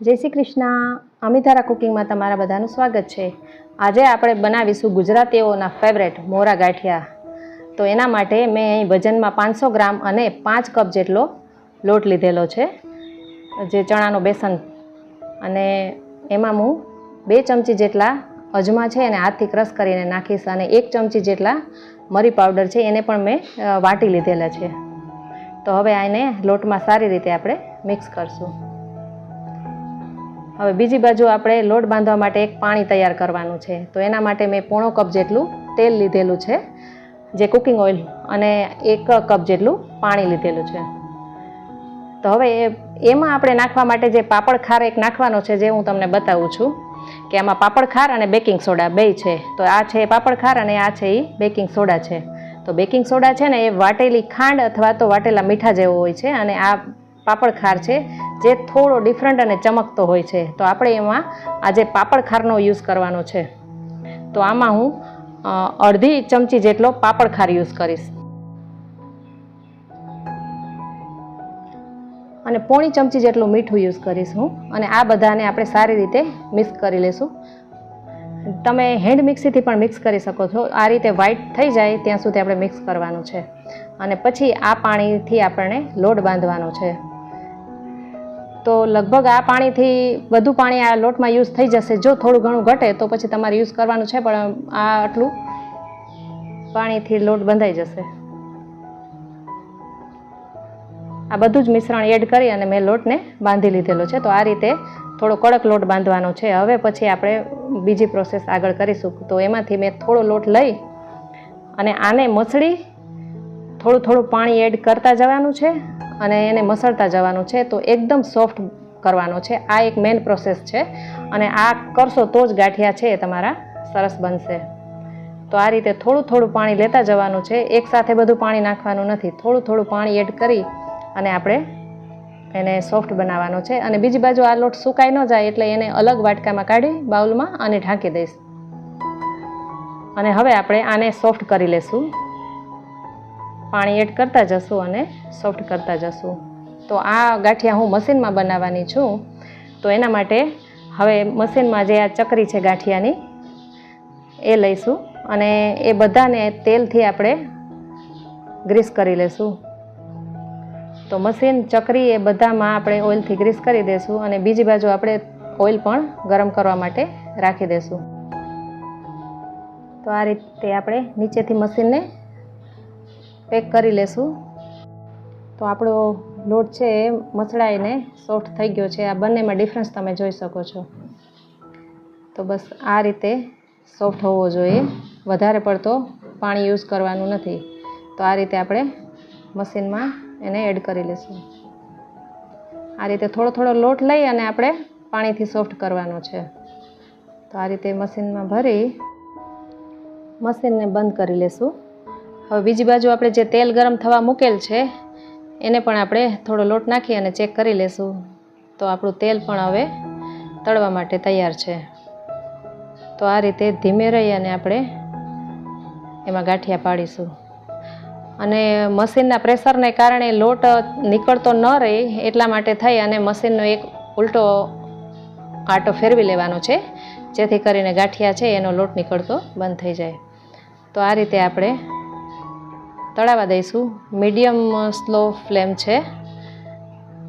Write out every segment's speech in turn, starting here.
જય શ્રી કૃષ્ણ. અમિતારા કુકિંગમાં તમારા બધાનું સ્વાગત છે. આજે આપણે બનાવીશું ગુજરાતીઓના ફેવરેટ મોરા ગાંઠિયા. તો એના માટે મેં અહીં વજનમાં પાંચસો ગ્રામ અને પાંચ કપ જેટલો લોટ લીધેલો છે. જે ચણાનો બેસન. અને એમાં હું બે ચમચી જેટલા અજમા છે એને હાથથી ક્રશ કરીને નાખીશ અને એક ચમચી જેટલા મરી પાવડર છે એને પણ મેં વાટી લીધેલા છે. તો હવે આને લોટમાં સારી રીતે આપણે મિક્સ કરશું. હવે બીજી બાજુ આપણે લોટ બાંધવા માટે એક પાણી તૈયાર કરવાનું છે. તો એના માટે મેં પોણો કપ જેટલું તેલ લીધેલું છે, જે કુકિંગ ઓઇલ અને એક કપ જેટલું પાણી લીધેલું છે. તો હવે એમાં આપણે નાખવા માટે જે પાપડ ખાર એક નાખવાનો છે, જે હું તમને બતાવું છું, કે આમાં પાપડ ખાર અને બેકિંગ સોડા બે છે. તો આ છે પાપડ ખાર અને આ છે એ બેકિંગ સોડા છે. તો બેકિંગ સોડા છે ને એ વાટેલી ખાંડ અથવા તો વાટેલા મીઠા જેવો હોય છે અને આ પાપડ ખાર છે, જે થોડો ડિફરન્ટ અને ચમકતો હોય છે. તો આપણે એમાં આજે પાપડખારનો પાપડ ખારનો યુઝ કરવાનો છે. તો આમાં હું અડધી ચમચી જેટલો પાપડ ખાર યુઝ કરીશ. અને પોણી ચમચી જેટલું મીઠું યુઝ કરીશ હું. અને આ બધાને આપણે સારી રીતે મિક્સ કરી લેશું. તમે હેન્ડ મિક્સીથી પણ મિક્સ કરી શકો છો. આ રીતે વ્હાઈટ થઈ જાય ત્યાં સુધી આપણે મિક્સ કરવાનું છે. અને પછી આ પાણીથી આપણને લોટ બાંધવાનો છે. તો લગભગ આ પાણીથી વધુ પાણી આ લોટમાં યુઝ થઈ જશે. જો થોડું ઘણું ઘટે તો પછી તમારે યુઝ કરવાનું છે, પણ આ આટલું પાણીથી લોટ બંધાઈ જશે. આ બધું જ મિશ્રણ એડ કરી અને મેં લોટને બાંધી લીધેલો છે. તો આ રીતે થોડો કડક લોટ બાંધવાનો છે. હવે પછી આપણે બીજી પ્રોસેસ આગળ કરીશું. તો એમાંથી મેં થોડો લોટ લઈ અને આને મસળી થોડું થોડું પાણી એડ કરતા જવાનું છે. અને એને મસળતા જવાનું છે, તો એકદમ સોફ્ટ કરવાનો છે. આ એક મેઇન પ્રોસેસ છે અને આ કરશો તો જ ગાંઠિયા છે એ તમારા સરસ બનશે. તો આ રીતે થોડું થોડું પાણી લેતા જવાનું છે. એકસાથે બધું પાણી નાખવાનું નથી. થોડું થોડું પાણી એડ કરી અને આપણે એને સોફ્ટ બનાવવાનો છે. અને બીજી બાજુ આ લોટ સુકાઈ ન જાય એટલે એને અલગ વાટકામાં કાઢી બાઉલમાં અને ઢાંકી દઈશ. અને હવે આપણે આને સોફ્ટ કરી લેશું. પાણી એડ કરતા જશું અને સોફ્ટ કરતા જશું. તો આ ગાંઠિયા હું મશીનમાં બનાવવાની છું. તો એના માટે હવે મશીનમાં જે આ ચકરી છે ગાંઠિયાની, એ લઈશું અને એ બધાને તેલથી આપણે ગ્રીસ કરી લેશું. તો મશીન, ચકરી એ બધામાં આપણે ઓઇલથી ગ્રીસ કરી દઈશું અને બીજી બાજુ આપણે ઓઇલ પણ ગરમ કરવા માટે રાખી દઈશું તો આ રીતે આપણે નીચેથી મશીનને પેક કરી લેશું. તો આપણો લોટ છે એ મસળાઈને સોફ્ટ થઈ ગયો છે. આ બંનેમાં ડિફરન્સ તમે જોઈ શકો છો. તો બસ આ રીતે સોફ્ટ હોવો જોઈએ. વધારે પડતો પાણી યુઝ કરવાનું નથી. તો આ રીતે આપણે મશીનમાં એને એડ કરી લઈશું આ રીતે થોડો થોડો લોટ લઈ અને આપણે પાણીથી સોફ્ટ કરવાનો છે. તો આ રીતે મશીનમાં ભરી મશીનને બંધ કરી લેશું. હવે બીજી બાજુ આપણે જે તેલ ગરમ થવા મૂકેલ છે, એને પણ આપણે થોડો લોટ નાખી અને ચેક કરી લેશું. તો આપણું તેલ પણ હવે તળવા માટે તૈયાર છે. તો આ રીતે ધીમે રહી અને આપણે એમાં ગાંઠિયા પાડીશું. અને મશીનના પ્રેશરને કારણે લોટ નીકળતો ન રહે એટલા માટે થઈ અને મશીનનો એક ઉલટો આટો ફેરવી લેવાનો છે, જેથી કરીને ગાંઠિયા છે એનો લોટ નીકળતો બંધ થઈ જાય. તો આ રીતે આપણે તળાવા દઈશું. મીડિયમ સ્લો ફ્લેમ છે.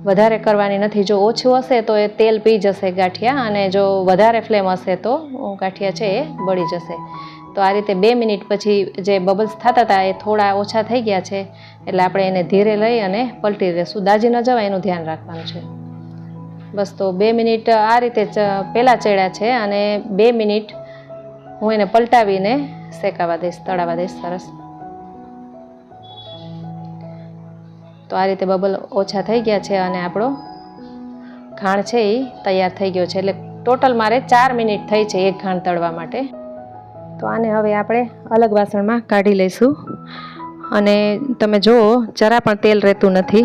વધારે કરવાની નથી. જો ઓછું હશે તો એ તેલ પી જશે ગાંઠિયા અને જો વધારે ફ્લેમ હશે તો ગાંઠિયા છે એ બળી જશે. તો આ રીતે બે મિનિટ પછી જે બબલ્સ થતા હતા એ થોડા ઓછા થઈ ગયા છે. એટલે આપણે એને ધીરે લઈ અને પલટી દઈશું દાજી ન જવાય એનું ધ્યાન રાખવાનું છે. બસ તો બે મિનિટ આ રીતે પહેલાં ચડ્યા છે અને બે મિનિટ હું એને પલટાવીને શેકાવા દઈશ, તળાવા દઈશ સરસ. તો આ રીતે બબલ ઓછા થઈ ગયા છે અને આપણો ઘાણ છે એ તૈયાર થઈ ગયો છે. એટલે ટોટલ મારે ચાર મિનિટ થઈ છે એક ઘાણ તળવા માટે. તો આને હવે આપણે અલગ વાસણમાં કાઢી લઈશું. અને તમે જુઓ, જરા પણ તેલ રહેતું નથી.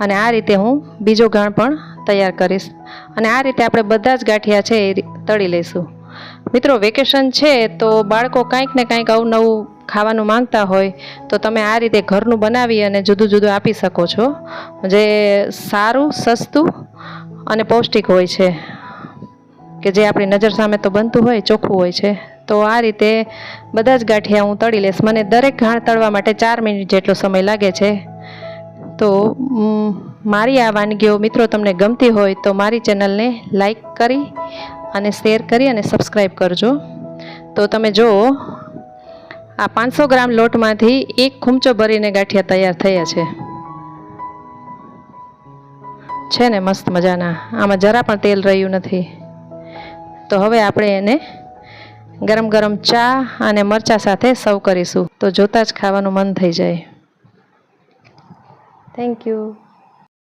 અને આ રીતે હું બીજો ઘાણ પણ તૈયાર કરીશ. અને આ રીતે આપણે બધા જ ગાંઠિયા છે એ તળી લઈશું. મિત્રો, વેકેશન છે તો બાળકો કાંઈક ને કાંઈક અવનવું ખાવાનું માંગતા હોય તો તમે આ રીતે ઘરનું બનાવી અને જુદું જુદું આપી શકો છો. જે સારું, સસ્તું અને પૌષ્ટિક હોય છે. કે જે આપણી નજર સામે તો બનતું હોય, ચોખ્ખું હોય છે. તો આ રીતે બધા જ ગાંઠિયા હું તળી લઈશ. મને દરેક ઘાણ તળવા માટે ચાર મિનિટ જેટલો સમય લાગે છે. તો મારી આ વાનગીઓ મિત્રો તમને ગમતી હોય તો મારી ચેનલને લાઈક કરી અને શેર કરી અને સબસ્ક્રાઈબ કરજો. તો તમે જુઓ આ પાંચસો ગ્રામ લોટમાંથી એક ખૂમચો ભરીને ગાંઠિયા તૈયાર થયા છે. છે ને મસ્ત મજાના. આમાં જરા પણ તેલ રહ્યું નથી. તો હવે આપણે એને ગરમ ગરમ ચા અને મરચા સાથે સર્વ કરીશું. તો જોતાં જ ખાવાનું મન થઈ જાય. Thank you